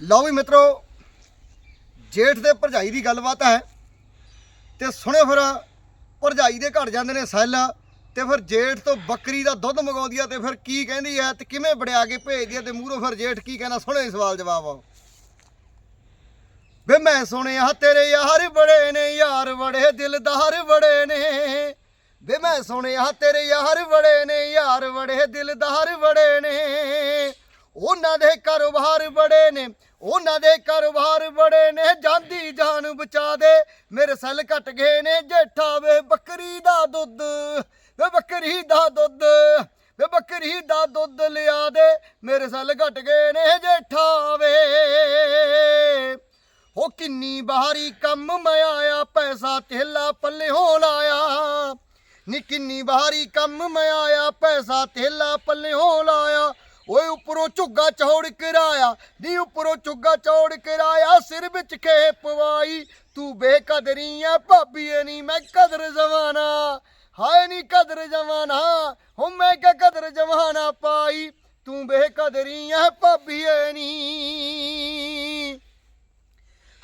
ਲਓ ਵੀ ਮਿੱਤਰੋ, ਜੇਠ ਦੇ ਭਰਜਾਈ ਦੀ ਗੱਲਬਾਤ ਹੈ ਤੇ ਸੁਣਿਓ ਫਿਰ, ਭਰਜਾਈ ਦੇ ਘਟ ਜਾਂਦੇ ਨੇ ਸੈੱਲ ਤੇ ਫਿਰ ਜੇਠ ਤੋਂ ਬੱਕਰੀ ਦਾ ਦੁੱਧ ਮੰਗਾਉਂਦੀ ਆ ਤੇ ਫਿਰ ਕੀ ਕਹਿੰਦੀ ਹੈ ਤੇ ਕਿਵੇਂ ਵੜਿਆ ਕੇ ਭੇਜਦੀ ਆ ਤੇ ਮੂਹਰੋਂ ਫਿਰ ਜੇਠ ਕੀ ਕਹਿੰਦਾ ਸੁਣਿਓ ਸਵਾਲ ਜਵਾਬ। ਆਓ ਵੇ ਮੈਂ ਸੁਣਿਆ ਤੇਰੇ ਯਾਰ ਬੜੇ ਨੇ, ਯਾਰ ਬੜੇ ਦਿਲਦਾਰ ਬੜੇ ਨੇ। ਵੇ ਮੈਂ ਸੁਣਿਆ ਤੇਰੇ ਯਾਰ ਬੜੇ ਨੇ, ਯਾਰ ਬੜੇ ਦਿਲਦਾਰ ਬੜੇ ਨੇ। ਉਹਨਾਂ ਦੇ ਕਾਰੋਬਾਰ ਬੜੇ ਨੇ ਉਹਨਾਂ ਦੇ ਕਾਰੋਬਾਰ ਬੜੇ ਨੇ, ਜਾਂਦੀ ਜਾਨ ਬਚਾ ਦੇ। ਮੇਰੇ ਸੈੱਲ ਘਟ ਗਏ ਨੇ, ਜੇਠਾ ਵੇ ਬੱਕਰੀ ਦਾ ਦੁੱਧ, ਵੇ ਬੱਕਰੀ ਦਾ ਦੁੱਧ, ਵੇ ਬੱਕਰੀ ਦਾ ਦੁੱਧ ਲਿਆ ਦੇ। ਮੇਰੇ ਸੈੱਲ ਘਟ ਗਏ ਨੇ, ਜੇਠਾ ਵੇ। ਉਹ ਕਿੰਨੀ ਬਾਹਰੀ ਕੰਮ ਮੈਂ ਆਇਆ, ਪੈਸਾ ਥੇਲਾ ਪੱਲੇ ਹੋ ਲਾਇਆ। ਨੀ ਕਿੰਨੀ ਬਾਹਰੀ ਕੰਮ ਮੈਂ ਆਇਆ, ਪੈਸਾ ਥੇਲਾ ਪੱਲੇ ਹੋ ਲਾਇਆ। ਓਏ ਉੱਪਰੋਂ ਝੁੱਗਾ ਚੌੜ ਕਰਾਇਆ, ਨੀ ਉੱਪਰੋਂ ਝੁੱਗਾ ਚੌੜ ਕਰਾਇਆ, ਸਿਰ ਵਿੱਚ ਖੇ ਪਵਾਈ ਤੂੰ ਬੇਕਦਰੀ ਐ ਭਾਬੀਏ ਨੀ ਮੈਂ ਕਦਰ ਜ਼ਮਾਨਾ ਹਾਏ ਨੀ ਕਦਰ ਜ਼ਮਾਨਾ ਹੋ ਮੈਂ ਕਿ ਕਦਰ ਜ਼ਮਾਨਾ ਪਾਈ। ਤੂੰ ਬੇਕਦਰੀ ਐ ਭਾਬੀਏ ਨੀ।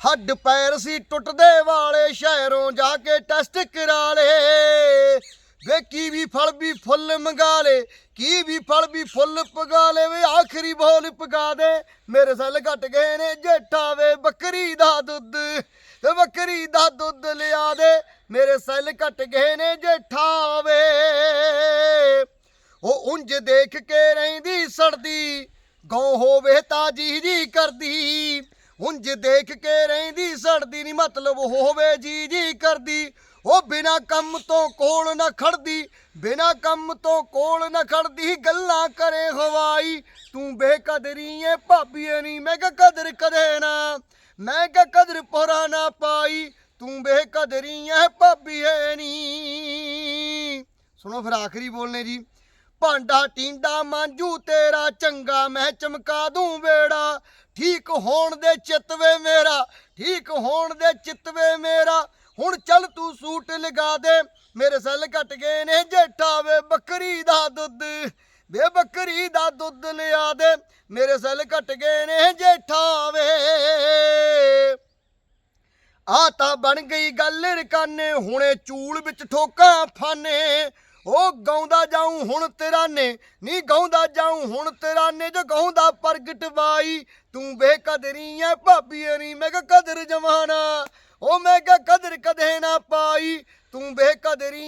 ਹੱਡ ਪੈਰ ਸੀ ਟੁੱਟਦੇ ਵਾਲੇ, ਸ਼ਹਿਰੋਂ ਜਾ ਕੇ ਟੈਸਟ ਕਰਾ ਲੇ। ਵੇ ਕੀ ਵੀ ਫਲ ਵੀ ਫੁੱਲ ਮੰਗਾ ਲੇ, ਕੀ ਵੀ ਫਲ ਵੀ ਫੁੱਲ ਪਗਾ ਲੇ ਵੇ, ਆਖਰੀ ਬੋਲ ਪਗਾ ਦੇ। ਮੇਰੇ ਸੱਲ ਘਟ ਗਏ ਨੇ ਜੇਠਾ ਵੇ, ਬੱਕਰੀ ਦਾ ਦੁੱਧ ਵੇ ਬੱਕਰੀ ਦਾ ਦੁੱਧ ਲਿਆ ਦੇ। ਮੇਰੇ ਸੱਲ ਘਟ ਗਏ ਨੇ ਜੇਠਾ ਵੇ। ਉਹ ਉਂਝ ਦੇਖ ਕੇ ਰਹਿੰਦੀ, ਸੜਦੀ, ਗਉ ਹੋਵੇ ਤਾਂ ਜੀ ਜੀ ਕਰਦੀ। ਉਂਝ ਦੇਖ ਕੇ ਰਹਿੰਦੀ, ਸੜਦੀ ਨਹੀਂ ਮਤਲਬ ਹੋਵੇ ਜੀ ਜੀ ਕਰਦੀ। ਉਹ ਬਿਨਾ ਕੰਮ ਤੋਂ ਕੋਲ ਨਾ ਖੜਦੀ, ਬਿਨਾ ਕੰਮ ਤੋਂ ਕੋਲ ਨਾ ਖੜਦੀ, ਗੱਲਾਂ ਕਰੇ ਹਵਾਈ। ਤੂੰ ਬੇਕਦਰੀ ਏ, ਭਾਬੀਏ ਨਹੀਂ ਮੈਂ ਕਿ ਕਦਰ ਕਦੇ ਨਾ, ਮੈਂ ਕਿ ਕਦਰ ਪਰਾ ਨਾ ਪਾਈ। ਤੂੰ ਬੇਕਦਰੀ ਏ, ਭਾਬੀਏ ਨਹੀਂ ਸੁਣੋ ਫਿਰ ਆਖਰੀ ਬੋਲਨੇ ਜੀ। ਭਾਂਡਾ ਟੀਂਡਾ ਮਾਂਜੂ, ਤੇਰਾ ਚੰਗਾ ਮੈਂ ਚਮਕਾ ਦੂੰ ਵੇੜਾ। ਠੀਕ ਹੋਣ ਦੇ ਚਿਤਵੇ ਮੇਰਾ, ਠੀਕ ਹੋਣ ਦੇ ਚਿਤਵੇ ਮੇਰਾ। ਹੁਣ ਚੱਲ ਤੂੰ ਸੂਟ ਲਗਾ ਦੇ। ਮੇਰੇ ਸੈੱਲ ਘਟ ਗਏ ਨੇ ਜੇਠਾ ਵੇ ਬੱਕਰੀ ਦਾ ਦੁੱਧ। ਵੇ ਬੱਕਰੀ ਦਾ ਦੁੱਧ ਲਿਆ ਦੇ। ਮੇਰੇ ਸੱਲ ਘਟ ਗਏ ਨੇ ਜੇਠਾ ਵੇ। ਆ ਤਾਂ ਬਣ ਗਈ ਗੱਲ ਰਕਾਨੇ, ਹੁਣੇ ਚੂਲ ਵਿੱਚ ਠੋਕਾਂ ਫਾਨੇ। ਉਹ ਗਾਉਂਦਾ ਜਾਉਂ ਹੁਣ ਤੇਰਾ ਨੇ, ਨੀ ਗਾਉਂਦਾ ਜਾਉਂ ਹੁਣ ਤੇਰਾ ਨੇ, ਜੋ ਗਾਉਂਦਾ ਪ੍ਰਗਟ ਬਾਈ ਤੂੰ ਬੇਕਦਰੀ ਐ ਭਾਬੀਏ ਨੀ, ਮੈਂ ਕਿਹਾ ਕਦਰ ਜਮਾਨਾ ਉਹ ਮੈਂ ਕਿਹਾ ਕਦਰ ਕਦੇ ਨਾ ਪਾਈ। ਤੂੰ ਬੇਕਦਰੀ